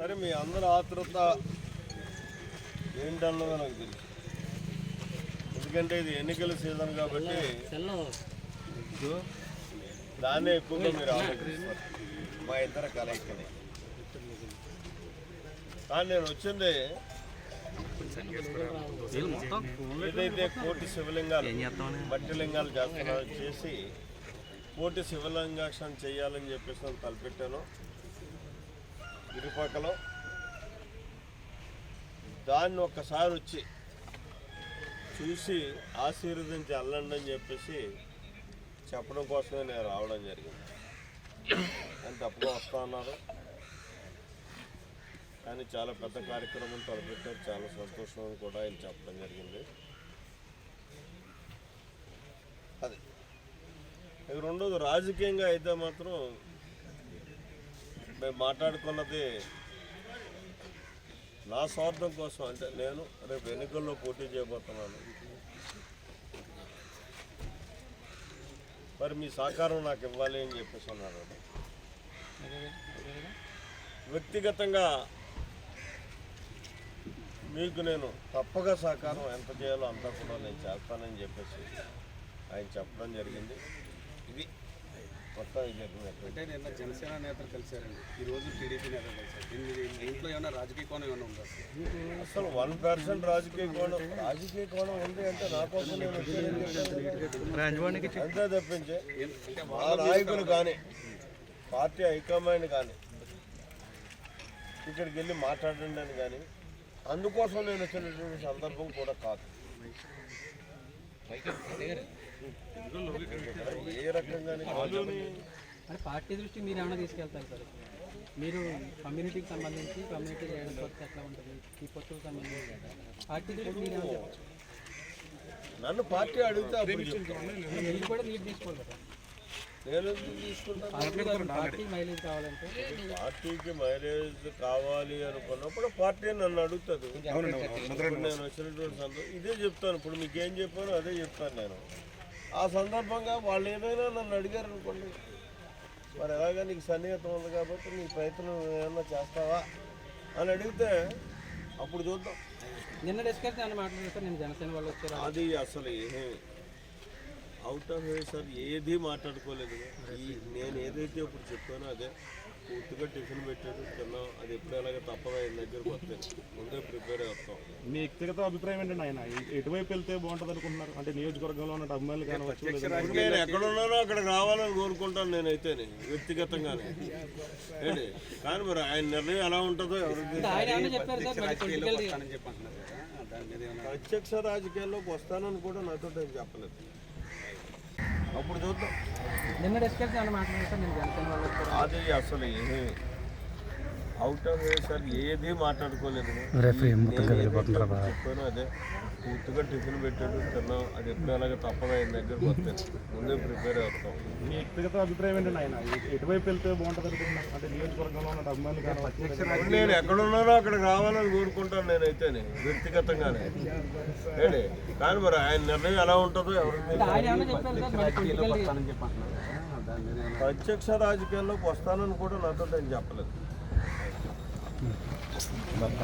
సరే మీ అందరి ఆతృత ఏంటన్నదో నాకు తెలుసు. ఎందుకంటే ఇది ఎన్నికల సీజన్ కాబట్టి దాన్నే ఎక్కువగా మీరు ఆలోచిస్తారు. మా ఇద్దరు కలయికని కానీ నేను వచ్చింది ఏదైతే కోటి శివలింగాలు మట్టి లింగాలు చేస్తున్నా చేసి కోటి శివలింగాక్షణ చేయాలని చెప్పేసి నేను తలపెట్టాను. ఇరుపక్కలో. దాన్ని ఒక్కసారి వచ్చి చూసి ఆశీర్వదించి అల్లండి అని చెప్పేసి చెప్పడం కోసమే నేను రావడం జరిగింది. అని తప్పుగా వస్తా ఉన్నారు కానీ చాలా పెద్ద కార్యక్రమం తలపెట్టారు. చాలా సంతోషం అని కూడా ఆయన చెప్పడం జరిగింది. అది. రెండోది రాజకీయంగా అయితే మాత్రం మేము మాట్లాడుకున్నది నా స్వార్థం కోసం అంటే నేను రేపు ఎన్నికల్లో పోటీ చేయబోతున్నాను. మరి మీ సహకారం నాకు ఇవ్వాలి అని చెప్పేసి అన్నారు. వ్యక్తిగతంగా మీకు నేను తప్పగా సహకారం ఎంత చేయాలో అంతా కూడా నేను చేస్తానని చెప్పేసి ఆయన చెప్పడం జరిగింది. ఇది జరిగినట్టు అంటే నిన్న జనసేన నేతలు కలిశారండి. ఈ రోజు టీడీపీ నేతలు కలిశారు. దీని దీంట్లో ఏమైనా రాజకీయ కోణం ఏమైనా ఉందా? అసలు వన్ పర్సెంట్ రాజకీయ కోణం రాజకీయ కోణం ఉంది అంటే నా కోసం. అంతే తప్పించి. మా నాయకులు కానీ పార్టీ హైకమాండ్ కానీ ఇక్కడికి వెళ్ళి మాట్లాడండి అని కానీ అందుకోసం నేను వచ్చినటువంటి సందర్భం కూడా కాదు. ఏ పార్టీ దృష్టికి మీరు ఏమైనా తీసుకెళ్తారు సార్? మీరు కమ్యూనిటీకి సంబంధించి కమ్యూనిటీ చేయడం కొత్త ఎట్లా ఉంటుంది? ఈ పొత్తుకు సంబంధించి పార్టీ దృష్టికి మీరు ఏమైనా నన్ను పార్టీ అడిగితే. మీరు కూడా లీడ్ తీసుకోవాలి కదా. నేను ఎందుకు తీసుకుంటాను పార్టీ మైలేజ్ కావాలంటే? పార్టీకి మైలేజ్ కావాలి అనుకున్నప్పుడు పార్టీ నన్ను అడుగుతుంది. నేను వచ్చినటువంటి సందర్భం ఇదే చెప్తాను. ఇప్పుడు మీకు ఏం చెప్పానో అదే చెప్తాను నేను. ఆ సందర్భంగా వాళ్ళు ఏమైనా నన్ను అడిగారు అనుకోండి మరి ఎలాగా నీకు సన్నిహితం ఉంది కాబట్టి నీ ప్రయత్నం ఏమన్నా చేస్తావా? అని అడిగితే అప్పుడు చూద్దాం. నిన్న మాట్లాడారు సార్ నేను జనసేన వాళ్ళు వచ్చారు. అది అసలు ఏమీ అవుట్ ఆఫ్ సార్ ఏది మాట్లాడుకోలేదు. ఈ నేను ఏదైతే ఇప్పుడు చెప్పానో అదే. పూర్తిగా టిఫిన్ పెట్టాడు తిన్నాం. అది ఎప్పుడు ఎలాగ తప్పగా ఆయన దగ్గరకు వస్తాను ముందే ప్రిపేర్ అవుతాం మీ వ్యక్తిగత అభిప్రాయం ఏంటండి ఆయన? ఎటువైపు వెళ్తే బాగుంటుంది అనుకుంటున్నారు? అంటే నియోజకవర్గంలో ఉన్న అమ్మాయిలు ఇప్పుడు నేను ఎక్కడున్నానో అక్కడికి రావాలని కోరుకుంటాను నేనైతేనే వ్యక్తిగతంగానే. ఏంటి? కానీ మరి ఆయన నిర్ణయం ఎలా ఉంటుందో ఎవరికి ప్రత్యక్ష రాజకీయాల్లోకి వస్తానని కూడా నాతో ఏం చెప్పలేదు. అప్పుడు చూద్దాం. నిన్న డిస్కషన్ సార్ నేను జనసేన వాళ్ళు అది అసలు ఏమీ అవుట్ ఆఫ్ సార్ ఏది మాట్లాడుకోలేదు చెప్పాను అదే. పూర్తిగా టిఫిన్ పెట్టాడు తిన్నాం. అది ఎప్పుడు ఎలాగ తప్పగా ఆయన దగ్గరకు వస్తాను ముందే ప్రిపేర్ అవుతాం. మీ వ్యక్తిగత అభిప్రాయం ఏంటండి ఆయన ఎటువైపు వెళ్తే బాగుంటుంది అంటే నియోజకవర్గంలో నేను ఎక్కడున్నానో అక్కడికి రావాలని కోరుకుంటాను నేనైతేనే వ్యక్తిగతంగానే. ఏంటి కానీ మరి ఆయన నిర్ణయం ఎలా ఉంటుందో ఎవరికి ప్రత్యక్ష రాజకీయాల్లోకి వస్తానని కూడా నాతో ఏం చెప్పలేదు. 嗯。慢慢